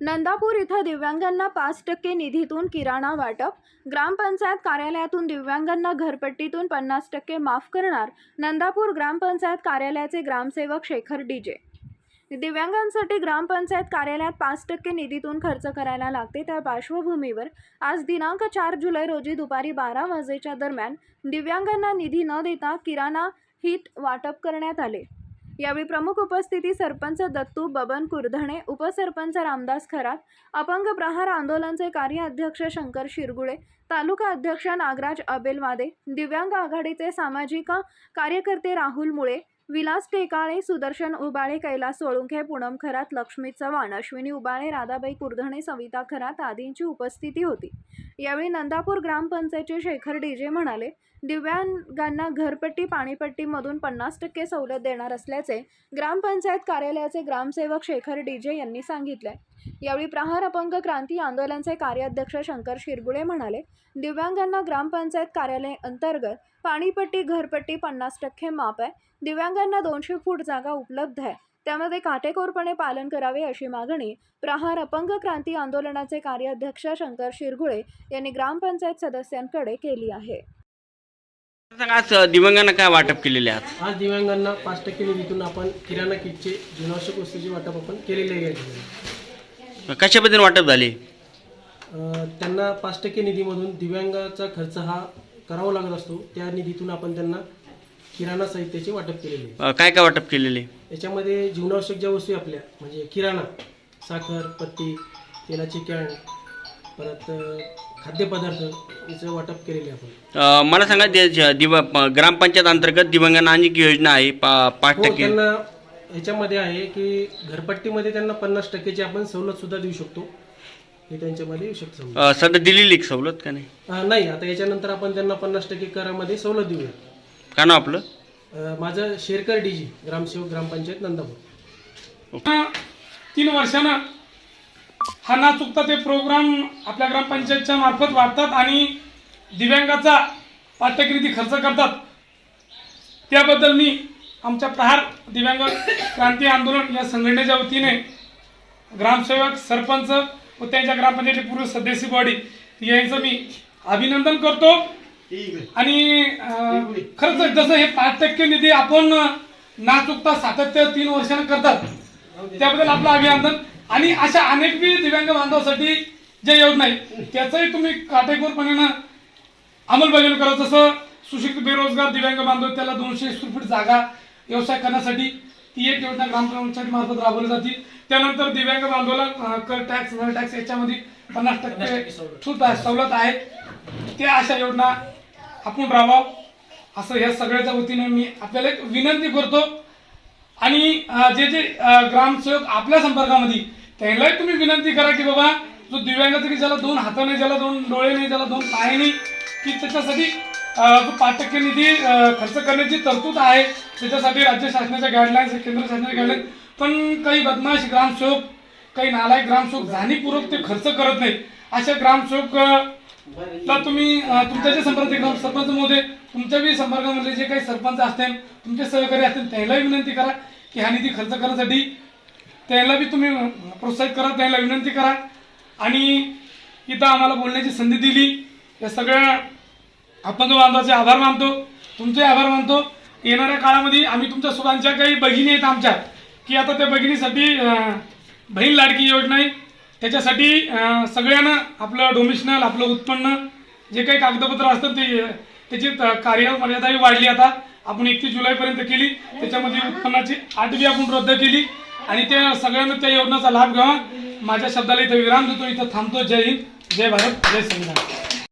नंदापूर इथं दिव्यांगांना पाच टक्के निधीतून किराणा वाटप. ग्रामपंचायत कार्यालयातून दिव्यांगांना घरपट्टीतून पन्नास टक्के माफ करणार. नंदापूर ग्रामपंचायत कार्यालयाचे ग्रामसेवक शेखर डीजे दिव्यांगांसाठी ग्रामपंचायत कार्यालयात पाच टक्के निधीतून खर्च करायला लागते. त्या पार्श्वभूमीवर आज दिनांक चार जुलै रोजी दुपारी बारा वाजेच्या दरम्यान दिव्यांगांना निधी न देता किराणा हिट वाटप करण्यात आले. यावेळी प्रमुख उपस्थिती सरपंच दत्तू बबन कुरधणे उपसरपंच रामदास खरात अपंग प्रहार आंदोलनचे कार्याध्यक्ष शंकर शिरगुळे तालुका अध्यक्ष नागराज अबेलवादे दिव्यांग आघाडीचे सामाजिक कार्यकर्ते राहुल मुळे विलास टेकाळे सुदर्शन उबाळे कैलास सोळुंखे पूनम खरात लक्ष्मी चव्हाण अश्विनी उबाळे राधाबाई कुरधणे सविता खरात आदींची उपस्थिती होती. यावेळी नंदापूर ग्रामपंचायतचे शेखर डीजे म्हणाले दिव्यांगांना घरपट्टी पाणीपट्टीमधून पन्नास टक्के सवलत देणार असल्याचे ग्रामपंचायत कार्यालयाचे ग्रामसेवक शेखर डीजे यांनी सांगितले. यावेळी प्रहार अपंग क्रांती आंदोलनचे कार्याध्यक्ष शंकर शिरगुळे म्हणाले दिव्यांगांना ग्रामपंचायत कार्यालय अंतर्गत पाणीपट्टी घरपट्टी पन्नास टक्के माप आहे. दिव्यांगांना दोनशे फूट जागा उपलब्ध आहे. त्यामध्ये काटेकोरपणे पालन करावे अशी मागणी प्रहार अपंग क्रांती आंदोलनाचे कार्याध्यक्ष शंकर शिरगुळे यांनी ग्रामपंचायत सदस्यांकडे केली आहे. सांगा आज दिव्यांगांना काय वाटप केलेले आहात आज दिव्यांगांना पाच टक्के निधीतून आपण किराणा किटचे जीवनावश्यक वस्तूचे वाटप आपण केलेले आहे. ठिकाणी. कशाबद्दल वाटप झाले? अं, त्यांना पाच टक्के निधीमधून दिव्यांगाचा खर्च हा करावा लागत असतो. त्या निधीतून आपण त्यांना किराणा साहित्याचे वाटप केलेले आहे. अ, काय काय वाटप केलेले? याच्यामध्ये जीवनावश्यक ज्या वस्तू आहे आपल्या म्हणजे किराणा साखर पत्ती तेलाची कॅन परत अं, खाद्यपदार्थ याचं वाटप केलेले आहे आपण. अ, मला सांगा ते ज- दिव प- ग्रामपंचायत अंतर्गत दिव्यांगांना अनेक योजना आहे पा पाच हो टक्के. त्यांना ह्याच्यामध्ये आहे की घरपट्टीमध्ये त्यांना पन्नास टक्केची आपण सवलत सुद्धा देऊ शकतो. हे त्यांच्यामध्ये येऊ शकतं. अ, सध्या दिलेली एक सवलत का नाही? नाही आता याच्यानंतर आपण त्यांना पन्नास टक्के करामध्ये सवलत देऊया. का ना आपलं? अं, माझं शेरकर डीजी ग्रामसेवक ग्रामपंचायत नंदापूर. तीन वर्षानं हा ना चुकता ते प्रोग्राम आपल्या ग्रामपंचायतच्या मार्फत वाटतात आणि दिव्यांगाचा पाठ्यकृती खर्च करतात. त्याबद्दल मी आमच्या प्रहार दिव्यांग क्रांती आंदोलन या संघटनेच्या वतीने ग्रामसेवक सरपंच व त्यांच्या ग्रामपंचायती पूर्व सदस्य बॉडी यांचं मी अभिनंदन करतो. आणि खरंच जसं हे पाच टक्के निधी आपण ना चुकता सातत्य तीन वर्षानं करतात त्याबद्दल आपलं अभिनंदन. आणि अशा अनेक बी दिव्यांग बांधवासाठी ज्या योजना आहेत त्याचंही तुम्ही काटेकोरपणे अंमलबजावणी करा. जसं सुशिक्षित बेरोजगार दिव्यांग बांधव त्याला दोनशे स्क्वेअर फूट जागा व्यवसाय करण्यासाठी ती एक योजना ग्रामपंचायत मार्फत राबवली जाते. त्यानंतर दिव्यांग बांधवाला कर टॅक्स टॅक्स याच्यामध्ये पन्नास टक्के सूट आहे, सवलत. आहे. त्या अशा योजना आपण राबाव असं या सगळ्याच्या वतीने मी आपल्याला एक विनंती करतो. आणि जे जे ग्रामसेवक आपल्या संपर्कामध्ये त्यांनाही तुम्ही विनंती करा की बाबा जो दिव्यांगाचा की ज्याला दोन हात नाही ज्याला दोन डोळे नाही ज्याला दोन पाय नाही की त्याच्यासाठी पाच टक्के निधी खर्च करण्याची तरतूद आहे त्याच्यासाठी राज्य शासनाच्या गाईडलाईन्स केंद्र शासनाच्या गाईडलाईन्स पण काही बदमाश ग्रामसेवक काही नालायक ग्रामसेवक जाणीवपूर्वक ते खर्च करत नाहीत. अशा ग्रामसेवक अं, तुम्ही तुमच्या जे संपर्क ग्राम सरपंच महोदय तुमच्या बी संपर्कामधले जे काही सरपंच असतील तुमचे सहकारी असतील त्यांनाही विनंती करा की हा निधी खर्च करण्यासाठी त्यांना बी तुम्ही प्रोत्साहित करा त्यांना विनंती करा. आणि इथं आम्हाला बोलण्याची संधी दिली. या सगळ्या अपंग बांधवाचे आभार मानतो. तुमचे आभार मानतो. येणाऱ्या काळामध्ये आम्ही तुमच्या सुखांच्या काही बहिणी आहेत आमच्या. की आता त्या बहिणीसाठी बहीण लाडकी योजना आहे. त्याच्यासाठी सगळ्यांना आपलं डोमिशनल आपलं उत्पन्न जे काही कागदपत्र असतात ते त्याची त- कार्य मर्यादाही वाढली आता. आपण एकतीस जुलैपर्यंत केली. त्याच्यामध्ये उत्पन्नाची आठवी आपण रद्द केली. आणि त्या सगळ्यांना त्या योजनेचा लाभ घ्यावा. माझ्या शब्दाला इथं विराम देतो. इथं थांबतो. जय हिंद. जय भारत. जय संविधान.